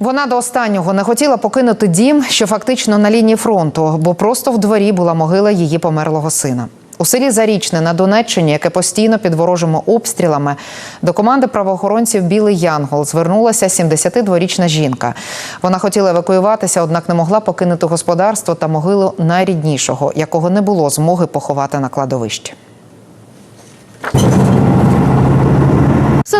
Вона до останнього не хотіла покинути дім, що фактично на лінії фронту, бо просто в дворі була могила її померлого сина. У селі Зарічне на Донеччині, яке постійно під ворожими обстрілами, до команди правоохоронців Білий Янгол звернулася 72-річна жінка. Вона хотіла евакуюватися, однак не могла покинути господарство та могилу найріднішого, якого не було змоги поховати на кладовищі.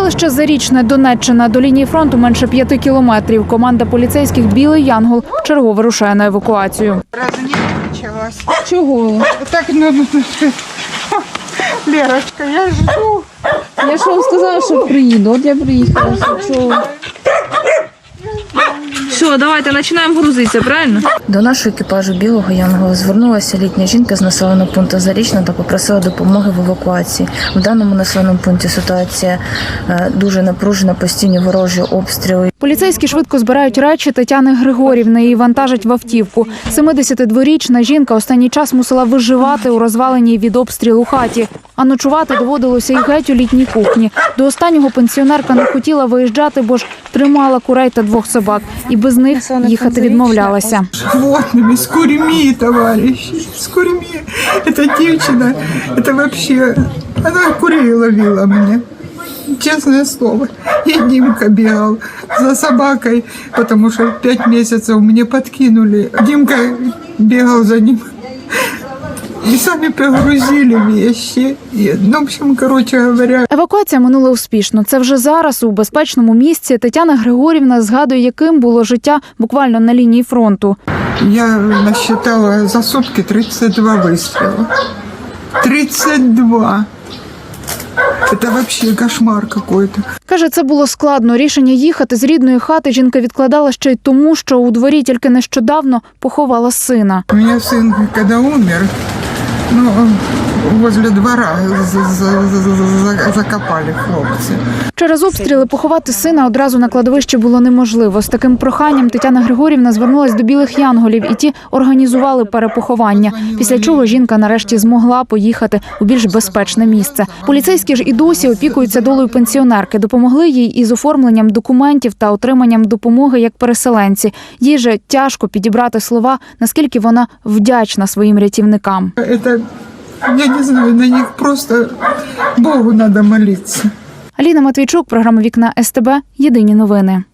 Селище Зарічне, Донеччина. До лінії фронту менше п'яти кілометрів. Команда поліцейських Білий Янгол чергово вирушає на евакуацію. Разу не началась. Чого? Так, ну, ну, ну, Лерочка, я жду. Я ж вам сказала, що приїду. От я приїхала. Що? Все, давайте починаємо грузитися, правильно? До нашого екіпажу білого янгола звернулася літня жінка з населеного пункту Зарічна та попросила допомоги в евакуації. В даному населеному пункті ситуація е, дуже напружена, постійні ворожі обстріли. Поліцейські швидко збирають речі Тетяни Григорівни і вантажать в автівку. 72-річна жінка останній час мусила виживати у розваленій від обстрілу хаті. А ночувати доводилося і геть у літній кухні. До останнього пенсіонерка не хотіла виїжджати, бо ж тримала курей та двох собак. І без них їхати відмовлялася. Животными, с курьми, товарищи, с курьми. Эта девчина, это вообще, она курей ловила мне. Честное слово. И Димка бегал за собакой, потому что пять месяцев мне подкинули. Димка бегал за ним. И сами погрузили вещи. И, ну, в общем, короче говоря, Евакуація минула успішно. Це вже зараз у безпечному місці. Тетяна Григорівна згадує, яким було життя буквально на лінії фронту. Я насчитала за сутки 32 выстрела. 32. Это взагалі кошмар какой-то. Каже, це було складно. Рішення їхати з рідної хати жінка відкладала ще й тому, що у дворі тільки нещодавно поховала сина. У мене син, коли умер, ну, возле двора за- за- за- за- закопали хлопцы. Через обстріли поховати сина одразу на кладовищі було неможливо. З таким проханням Тетяна Григорівна звернулась до білих янголів, і ті організували перепоховання. Після чого жінка нарешті змогла поїхати у більш безпечне місце. Поліцейські ж і досі опікуються долею пенсіонерки, допомогли їй із оформленням документів та отриманням допомоги як переселенці. Їй же тяжко підібрати слова, наскільки вона вдячна своїм рятівникам. Это, я не знаю, на них просто Богу надо молиться. Аліна Матвійчук, програма Вікна СТБ. Єдині новини.